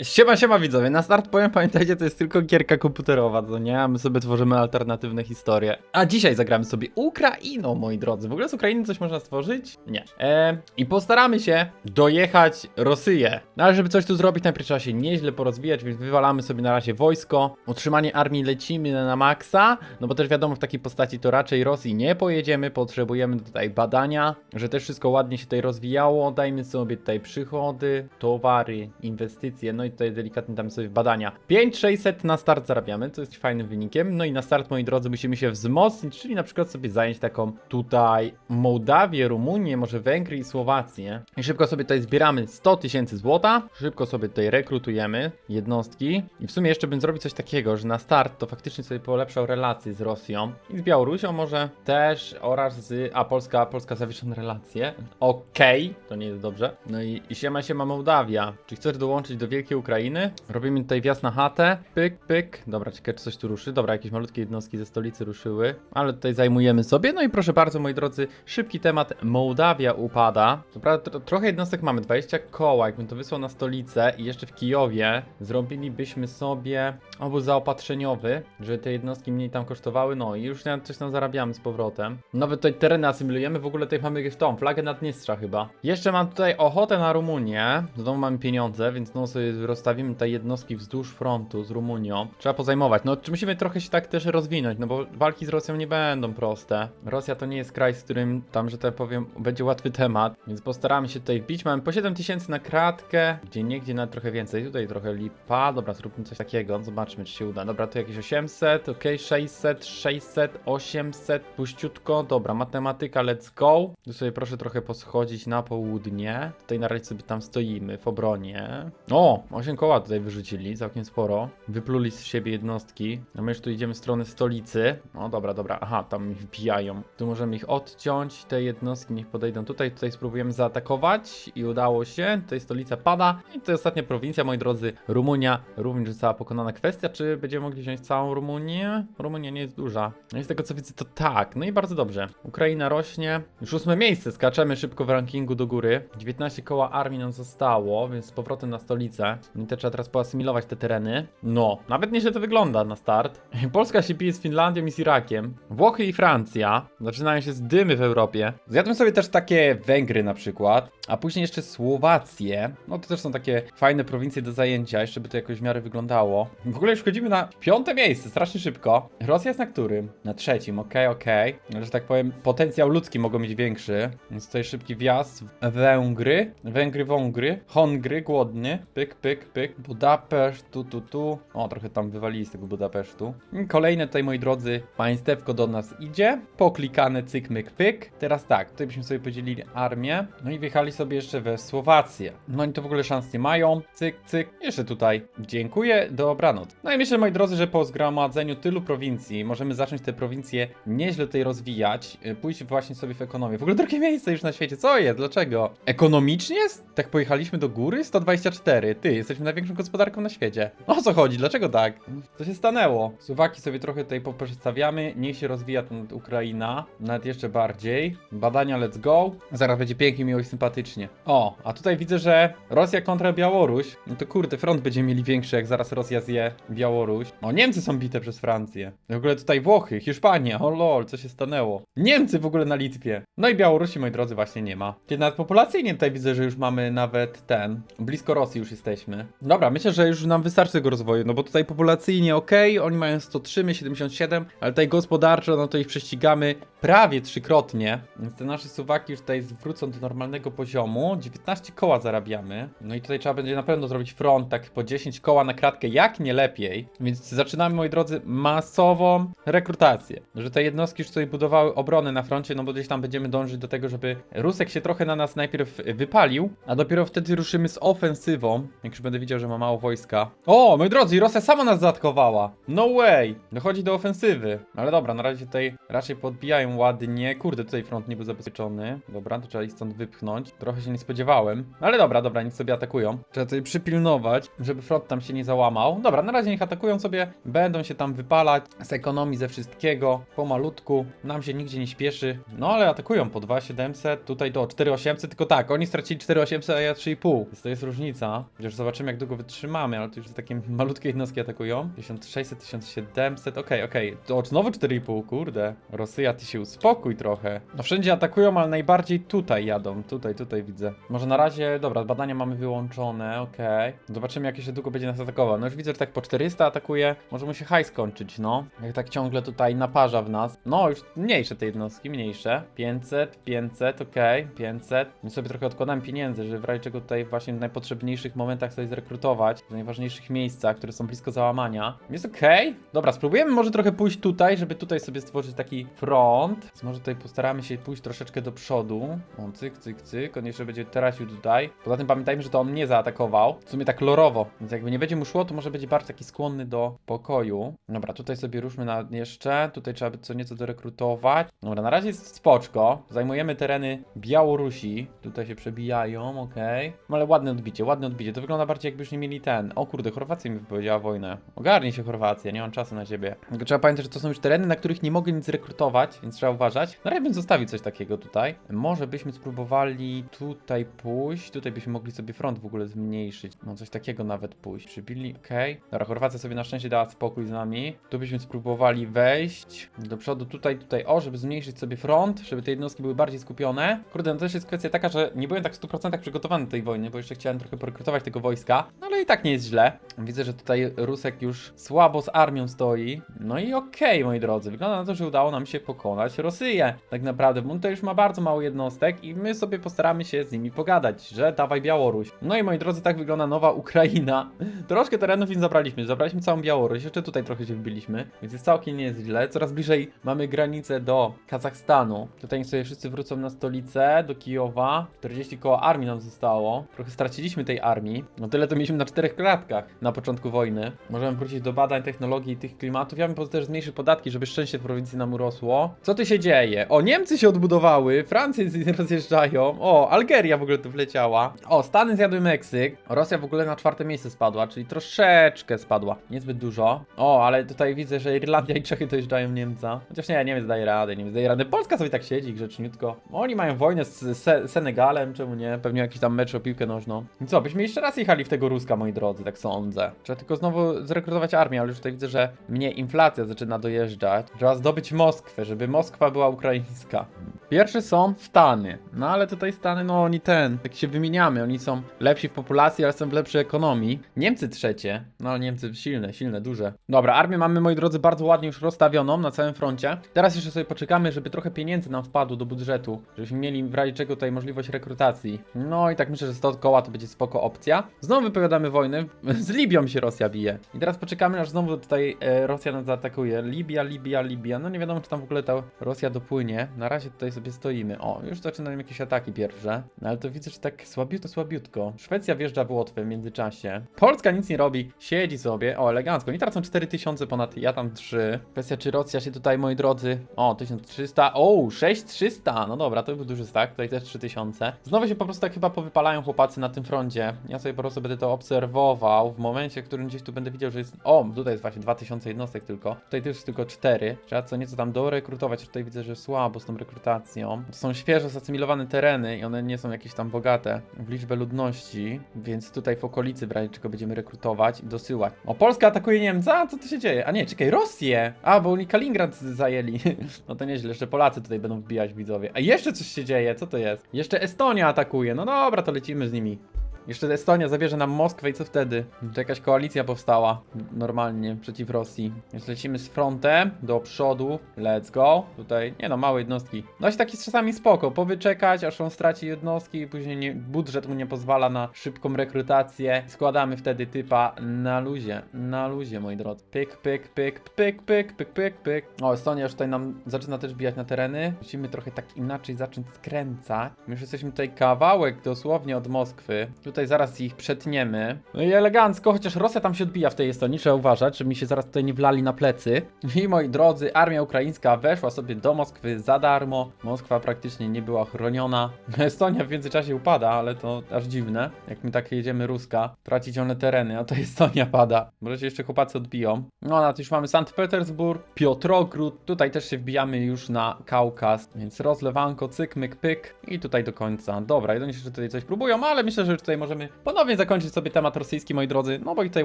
Siema, siema widzowie, na start powiem, pamiętajcie, to jest tylko gierka komputerowa, to nie, my sobie tworzymy alternatywne historie. A dzisiaj zagramy sobie Ukrainą, moi drodzy. W ogóle z Ukrainy coś można stworzyć? Nie. E, I postaramy się dojechać Rosję. No ale żeby coś tu zrobić, najpierw trzeba się nieźle porozwijać, więc wywalamy sobie na razie wojsko. Utrzymanie armii lecimy na maksa, no bo też wiadomo, w takiej postaci to raczej Rosji nie pojedziemy, potrzebujemy tutaj badania, że też wszystko ładnie się tutaj rozwijało. Dajmy sobie tutaj przychody, towary, inwestycje, no i tutaj delikatnie damy sobie badania. 5600 na start zarabiamy, co jest fajnym wynikiem. No i na start, moi drodzy, musimy się wzmocnić, czyli na przykład sobie zająć taką tutaj Mołdawię, Rumunię, może Węgry i Słowację. I szybko sobie tutaj zbieramy 100 tysięcy złota, szybko sobie tutaj rekrutujemy jednostki i w sumie jeszcze bym zrobił coś takiego, że na start to faktycznie sobie polepszał relacje z Rosją i z Białorusią może też oraz z... a Polska, Polska zawieszone relacje. Okej, to nie jest dobrze. No i, i siema siema Mołdawia. Czy chcesz dołączyć do Wielkiej Ukrainy? Robimy tutaj wjazd na chatę. Pyk, pyk. Dobra, ciekawe czy coś tu ruszy. Dobra, jakieś malutkie jednostki ze stolicy ruszyły. Ale tutaj zajmujemy sobie. No i proszę bardzo, moi drodzy, szybki temat. Mołdawia upada. Dobra, tro trochę jednostek mamy. 20 koła. Jakbym to wysłał na stolicę i jeszcze w Kijowie zrobilibyśmy sobie obóz zaopatrzeniowy, żeby te jednostki mniej tam kosztowały. No i już coś tam zarabiamy z powrotem. Nawet tutaj tereny asymilujemy. W ogóle tutaj mamy tą flagę Naddniestrza chyba. Jeszcze mam tutaj ochotę na Rumunię. Do domu mamy pieniądze, więc no sobie rozstawimy tutaj jednostki wzdłuż frontu z Rumunią. Trzeba pozajmować. No czy musimy trochę się tak też rozwinąć, no bo walki z Rosją nie będą proste. Rosja to nie jest kraj, z którym tam, że tak powiem, będzie łatwy temat, więc postaramy się tutaj wbić. Mamy po 7 tysięcy na kratkę, gdzie niegdzie nawet trochę więcej. Tutaj trochę lipa. Dobra, zróbmy coś takiego. Zobaczmy, czy się uda. Dobra, tu jakieś 800, ok, 600, 600, 800, puściutko. Dobra, matematyka, let's go. Tu sobie proszę trochę poschodzić na południe. Tutaj na razie sobie tam stoimy w obronie. O, 8 koła tutaj wyrzucili, całkiem sporo. Wypluli z siebie jednostki. A my już tu idziemy w stronę stolicy. No dobra, dobra. Aha, tam ich wbijają. Tu możemy ich odciąć. Te jednostki niech podejdą tutaj. Tutaj spróbujemy zaatakować i udało się. Tutaj stolica pada. I to jest ostatnia prowincja, moi drodzy. Rumunia również została pokonana kwestia. Czy będziemy mogli wziąć całą Rumunię? Rumunia nie jest duża. No i z tego co widzę, to tak. No i bardzo dobrze. Ukraina rośnie. Już ósme miejsce. Skaczemy szybko w rankingu do góry. 19 koła armii nam zostało, więc z powrotem na stolicę. I to trzeba teraz poasymilować te tereny. No, nawet nieźle to wygląda na start. Polska się pije z Finlandią i z Irakiem. Włochy i Francja. Zaczynają się z dymy w Europie. Zjadłem sobie też takie Węgry na przykład. A później jeszcze Słowację. No to też są takie fajne prowincje do zajęcia, jeszcze by to jakoś w miarę wyglądało. W ogóle już wchodzimy na piąte miejsce, strasznie szybko. Rosja jest na którym? Na trzecim, okej, okej. Ale że tak powiem, potencjał ludzki mogą mieć większy. Więc tutaj szybki wjazd. Węgry, Węgry, Wągry, Hongry, głodny. Pyk, pyk, pyk. Budapeszt, tu, tu, tu. O, trochę tam wywalili z tego Budapesztu. I Kolejne tutaj, moi drodzy, państewko do nas idzie. Poklikane, cyk, myk, pyk. Teraz tak, tutaj byśmy sobie podzielili armię. No i wjechali sobie jeszcze we Słowację. No oni to w ogóle szans nie mają. Cyk, cyk. Jeszcze tutaj. Dziękuję, dobranoc. No i myślę, moi drodzy, że po zgromadzeniu tylu prowincji możemy zacząć te prowincje nieźle tutaj rozwijać. y, Pójść właśnie sobie w ekonomię. W ogóle drugie miejsce już na świecie. Co jest? Dlaczego? Ekonomicznie? Tak pojechaliśmy do góry? 124. Ty, jesteśmy największą gospodarką na świecie. O co chodzi? Dlaczego tak? Co się stanęło? Słowaki sobie trochę tutaj poprzestawiamy. Niech się rozwija ten Ukraina. Nawet jeszcze bardziej. Badania let's go. Zaraz będzie pięknie, miło i sympatycznie. O, a tutaj widzę, że Rosja kontra Białoruś. No to kurde, front będziemy mieli większy, jak zaraz Rosja zje Białoruś. O, Niemcy są bite przez Francję. W ogóle tutaj Włochy, Hiszpania. O lol, co się stanęło? Niemcy w ogóle na Litwie. No i Białorusi, moi drodzy, właśnie nie ma. Nawet populacyjnie tutaj widzę, że już mamy nawet ten. Blisko Rosji już jesteśmy. Dobra, myślę, że już nam wystarczy tego rozwoju, no bo tutaj populacyjnie ok, oni mają 103, my 77, ale tutaj gospodarczo, no to ich prześcigamy prawie trzykrotnie. Więc te nasze suwaki już tutaj wrócą do normalnego poziomu. 19 koła zarabiamy. No i tutaj trzeba będzie na pewno zrobić front, tak po 10 koła na kratkę, jak nie lepiej. Więc zaczynamy, moi drodzy, masową rekrutację. Że te jednostki już tutaj budowały obronę na froncie, no bo gdzieś tam będziemy dążyć do tego, żeby Rusek się trochę na nas najpierw wypalił, a dopiero wtedy ruszymy z ofensywą, jak już będę widział, że ma mało wojska. O, moi drodzy, Rosja sama nas zaatakowała. No way! Dochodzi do ofensywy. Ale dobra, na razie tutaj raczej podbijają ładnie. Kurde, tutaj front nie był zabezpieczony. Dobra, to trzeba ich stąd wypchnąć. Trochę się nie spodziewałem. Ale dobra, dobra, niech sobie atakują. Trzeba tutaj przypilnować, żeby front tam się nie załamał. Dobra, na razie niech atakują sobie. Będą się tam wypalać z ekonomii, ze wszystkiego. Pomalutku. Nam się nigdzie nie śpieszy. No ale atakują po 2700, tutaj do 4800, tylko tak, oni stracili 4800, a ja 3,5. Więc to jest różnica. Chociaż zobaczymy jak długo wytrzymamy, ale to już takie malutkie jednostki atakują. 1600, 1700, okej, okej. To znowu 4,5, kurde. Rosja, ty się uspokój trochę. No wszędzie atakują, ale najbardziej tutaj jadą. Tutaj, tutaj widzę. Może na razie, dobra, badania mamy wyłączone, okej. Zobaczymy jak jeszcze długo będzie nas atakował. No już widzę, że tak po 400 atakuje. Może mu się hajs skończyć, no. Jak tak ciągle tutaj naparza w nas. No już mniejsze te jednostki, mniejsze. 500, 500, okej, 500. My sobie trochę odkładamy pieniędzy, żeby w razie czego tutaj właśnie w najpotrzebniejszych momentach sobie zrekrutować. W najważniejszych miejscach, które są blisko załamania. Jest okej. Dobra, spróbujemy może trochę pójść tutaj, żeby tutaj sobie stworzyć taki front. Więc może tutaj postaramy się pójść troszeczkę do przodu. O, cyk, cyk, cyk. On jeszcze będzie tracił tutaj. Poza tym pamiętajmy, że to on nie zaatakował. W sumie tak lorowo. Więc jakby nie będzie mu szło, to może będzie bardziej taki skłonny do pokoju. Dobra, tutaj sobie ruszmy na jeszcze. Tutaj trzeba by co nieco dorekrutować. Dobra, na razie jest spoczko. Zajmujemy tereny Białorusi. Tutaj się przebijają, okej. No ale ładne odbicie, ładne odbicie. To wygląda bardziej jakby już nie mieli ten. O kurde, Chorwacja mi wypowiedziała wojnę. Ogarnij się Chorwacja, nie mam czasu na ciebie. Tylko trzeba pamiętać, że to są już tereny, na których nie mogę nic rekrutować, więc trzeba uważać. Na razie bym zostawił coś takiego tutaj. Może byśmy spróbowali tutaj pójść. Tutaj byśmy mogli sobie front w ogóle zmniejszyć. No coś takiego nawet pójść. Przybili, okej. Dobra, Chorwacja sobie na szczęście dała spokój z nami. Tu byśmy spróbowali wejść do przodu, tutaj, tutaj, o, żeby zmniejszyć sobie front, żeby te jednostki były bardziej skupione. Kurde, no to też jest kwestia taka, że nie byłem tak w 100% przygotowany do tej wojny, bo jeszcze chciałem trochę porekrutować tego wojska, no ale i tak nie jest źle. Widzę, że tutaj Rusek już słabo z armią stoi. No i okej, moi drodzy, wygląda na to, że udało nam się pokonać Rosję. Tak naprawdę, bo on tutaj już ma bardzo mało jednostek i my sobie postaramy się z nimi pogadać, że dawaj Białoruś. No i moi drodzy, tak wygląda nowa Ukraina. Troszkę terenów im zabraliśmy, zabraliśmy całą Białoruś, jeszcze tutaj trochę się wbiliśmy, więc jest całkiem nie jest źle. Coraz bliżej mamy granicę do Kazachstanu. Tutaj sobie wszyscy wrócą na stolicę, do Kijowa. 40 koło armii nam zostało. Trochę straciliśmy tej armii. No tyle to mieliśmy na czterech klatkach na początku wojny. Możemy wrócić do badań technologii i tych klimatów. Ja bym też zmniejszył podatki, żeby szczęście w prowincji nam urosło. Co tu się dzieje? O, Niemcy się odbudowały, Francja rozjeżdżają. O, Algeria w ogóle tu wleciała. O, Stany zjadły Meksyk. Rosja w ogóle na czwarte miejsce spadła, czyli troszeczkę spadła. Niezbyt dużo. O, ale tutaj widzę, że Irlandia i Czechy dojeżdżają Niemca. Chociaż nie, Niemiec daje radę, Niemiec daje radę. Polska sobie tak siedzi grzeczniutko. Oni mają wojnę z Se Senegalem, czemu nie? Pewnie jakiś tam mecz o piłkę nożną. I co, byśmy jeszcze raz jechali w tego Ruska, moi drodzy, tak sądzę. Trzeba tylko znowu zrekrutować armię, ale już tutaj widzę, że mnie inflacja zaczyna dojeżdżać. Trzeba zdobyć Moskwę, żeby Moskwa była ukraińska. Pierwsze są Stany. No ale tutaj Stany, no oni ten, tak się wymieniamy, oni są lepsi w populacji, ale są w lepszej ekonomii. Niemcy trzecie. No Niemcy silne, silne, duże. Dobra, armię mamy, moi drodzy, bardzo ładnie już rozstawioną na całym froncie. Teraz jeszcze sobie poczekamy, żeby trochę pieniędzy nam wpadło do budżetu, żebyśmy mieli w razie czego tutaj możliwość rekrutacji. No i tak myślę, że 100 koła to będzie spoko opcja. Znowu wypowiadamy wojnę. Z Libią się Rosja bije. I teraz poczekamy, aż znowu tutaj e, Rosja nas zaatakuje. Libia, Libia, Libia. No nie wiadomo, czy tam w ogóle ta Rosja dopłynie. Na razie tutaj sobie stoimy. O, już zaczynają jakieś ataki pierwsze. No ale to widzę, że tak słabiutko, słabiutko. Szwecja wjeżdża w Łotwę w międzyczasie. Polska nic nie robi. Siedzi sobie. O, elegancko. Oni tracą 4000 ponad, ja tam 3. Kwestia, czy Rosja się tutaj, moi drodzy... O, 1300. O, 6300. No dobra, to był duży stak. Tutaj też 3000. Znowu się po prostu tak chyba powypalają chłopacy na tym froncie. Ja sobie po prostu będę to obserwował. W momencie, w którym gdzieś tu będę widział, że jest... O, tutaj jest właśnie 2000 jednostek tylko. Tutaj też jest tylko 4. Trzeba co nieco tam dorekrutować. Tutaj widzę, że słabo z tą rekrutacją. To są świeżo zasymilowane tereny i one nie są jakieś tam bogate w liczbę ludności, więc tutaj w okolicy w razie czego będziemy rekrutować i dosyłać. O, Polska atakuje Niemca? Co tu się dzieje? A nie, czekaj, Rosję! A, bo oni Kaliningrad zajęli. No to nieźle, jeszcze Polacy tutaj będą wbijać widzowie. A jeszcze coś się dzieje, co to jest? Jeszcze Estonia atakuje. No dobra, to lecimy z nimi. Jeszcze Estonia zabierze nam Moskwę i co wtedy? To jakaś koalicja powstała normalnie przeciw Rosji. Więc lecimy z frontem do przodu. Let's go. Tutaj, nie no, małe jednostki. No i taki jest czasami spoko. Powyczekać, aż on straci jednostki i później nie, budżet mu nie pozwala na szybką rekrutację. Składamy wtedy typa na luzie. Na luzie, moi drodzy. Pyk, pyk, pyk, pyk, pyk, pyk, pyk, pyk. O, Estonia już tutaj nam zaczyna też bijać na tereny. Musimy trochę tak inaczej zacząć skręcać. My już jesteśmy tutaj kawałek dosłownie od Moskwy. Zaraz ich przetniemy. No i elegancko, chociaż Rosja tam się odbija w tej Estonii, trzeba uważać, żeby mi się zaraz tutaj nie wlali na plecy. I moi drodzy, armia ukraińska weszła sobie do Moskwy za darmo. Moskwa praktycznie nie była chroniona. Estonia w międzyczasie upada, ale to aż dziwne. Jak my tak jedziemy Ruska, tracić one tereny, a to Estonia pada. Może się jeszcze chłopacy odbiją. No, na już mamy Sankt Petersburg, Piotrogród. Tutaj też się wbijamy już na Kaukaz, więc rozlewanko, cyk, myk, pyk i tutaj do końca. Dobra, jeden jeszcze tutaj coś próbują, ale myślę, że tutaj możemy ponownie zakończyć sobie temat rosyjski, moi drodzy, no bo tutaj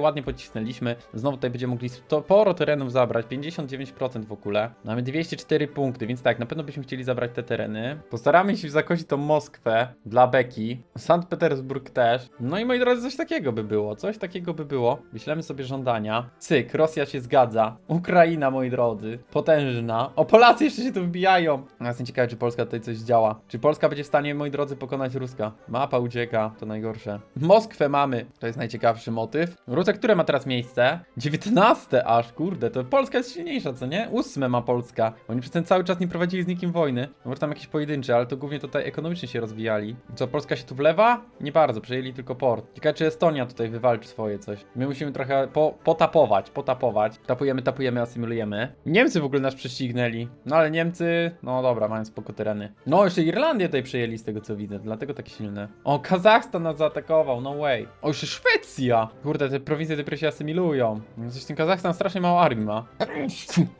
ładnie pocisnęliśmy. Znowu tutaj będziemy mogli sporo terenów zabrać, 59% w ogóle. Mamy 204 punkty, więc tak, na pewno byśmy chcieli zabrać te tereny. Postaramy się zakończyć tą Moskwę dla Beki, Sankt Petersburg też. No i moi drodzy, coś takiego by było, coś takiego by było. Wyślemy sobie żądania. Cyk, Rosja się zgadza. Ukraina, moi drodzy, potężna. O, Polacy jeszcze się tu wbijają. Ja jestem ciekawy, czy Polska tutaj coś działa. Czy Polska będzie w stanie, moi drodzy, pokonać Ruska? Mapa ucieka, to najgorsze. Moskwę mamy, to jest najciekawszy motyw. Rusek, które ma teraz miejsce? 19 aż, kurde, to Polska jest silniejsza, co nie? Ósme ma Polska. Oni przez ten cały czas nie prowadzili z nikim wojny. No Może tam jakieś pojedyncze, ale to głównie tutaj ekonomicznie się rozwijali. Co, Polska się tu wlewa? Nie bardzo, przejęli tylko port. Ciekawe, czy Estonia tutaj wywalczy swoje coś. My musimy trochę po, potapować, potapować. Tapujemy, tapujemy, asymilujemy. Niemcy w ogóle nas prześcignęli. No ale Niemcy, no dobra, mają spoko tereny. No, jeszcze Irlandię tutaj przejęli z tego co widzę, dlatego tak silne. O, Kazachstan nas no way. O, jeszcze Szwecja! Kurde, te prowincje dopiero się asymilują. Coś ten Kazachstan strasznie mało armii ma.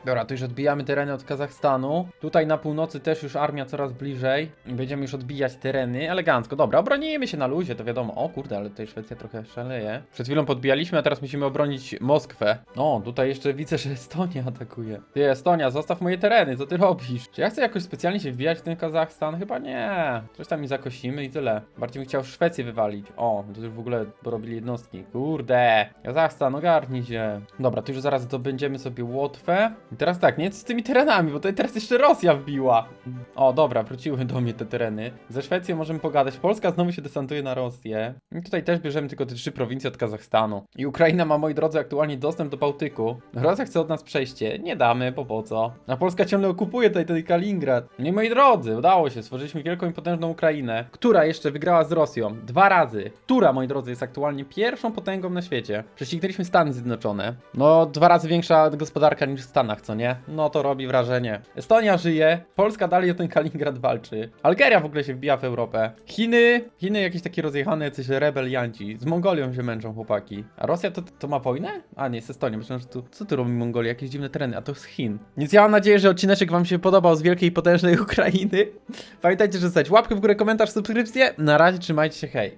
Dobra, to już odbijamy tereny od Kazachstanu. Tutaj na północy też już armia coraz bliżej. Będziemy już odbijać tereny elegancko. Dobra, obronimy się na luzie, to wiadomo. O kurde, ale tutaj Szwecja trochę szaleje. Przed chwilą podbijaliśmy, a teraz musimy obronić Moskwę. O, tutaj jeszcze widzę, że Estonia atakuje. Ty, Estonia, zostaw moje tereny, co ty robisz? Czy ja chcę jakoś specjalnie się wbijać w ten Kazachstan? Chyba nie. Coś tam mi zakosimy i tyle. Bardziej bym chciał Szwecję wywalić. O, to już w ogóle porobili jednostki. Kurde. Kazachstan, ogarnij się. Dobra, to już zaraz zdobędziemy sobie Łotwę. I teraz tak, nie? Z tymi terenami? Bo tutaj teraz jeszcze Rosja wbiła. O, dobra, wróciły do mnie te tereny. Ze Szwecją możemy pogadać. Polska znowu się desantuje na Rosję. I tutaj też bierzemy tylko te trzy prowincje od Kazachstanu. I Ukraina ma, moi drodzy, aktualnie dostęp do Bałtyku. Rosja chce od nas przejście. Nie damy, bo po co? A Polska ciągle okupuje tutaj ten Kaliningrad. Nie, moi drodzy, udało się. Stworzyliśmy wielką i potężną Ukrainę, która jeszcze wygrała z Rosją. Dwa razy. Która, moi drodzy, jest aktualnie pierwszą potęgą na świecie. Prześcignęliśmy Stany Zjednoczone. No, dwa razy większa gospodarka niż w Stanach, co nie? No to robi wrażenie. Estonia żyje, Polska dalej o ten Kaliningrad walczy. Algeria w ogóle się wbija w Europę. Chiny, Chiny jakieś takie rozjechane, jacyś rebelianci. Z Mongolią się męczą chłopaki. A Rosja to, to ma wojnę? A nie, z Estonią. Myślałem, że tu, co tu robi Mongolia? Jakieś dziwne tereny, a to z Chin. Więc ja mam nadzieję, że odcineczek wam się podobał z wielkiej, potężnej Ukrainy. Pamiętajcie, że zostać łapkę w górę, komentarz, subskrypcję. Na razie trzymajcie się, hej.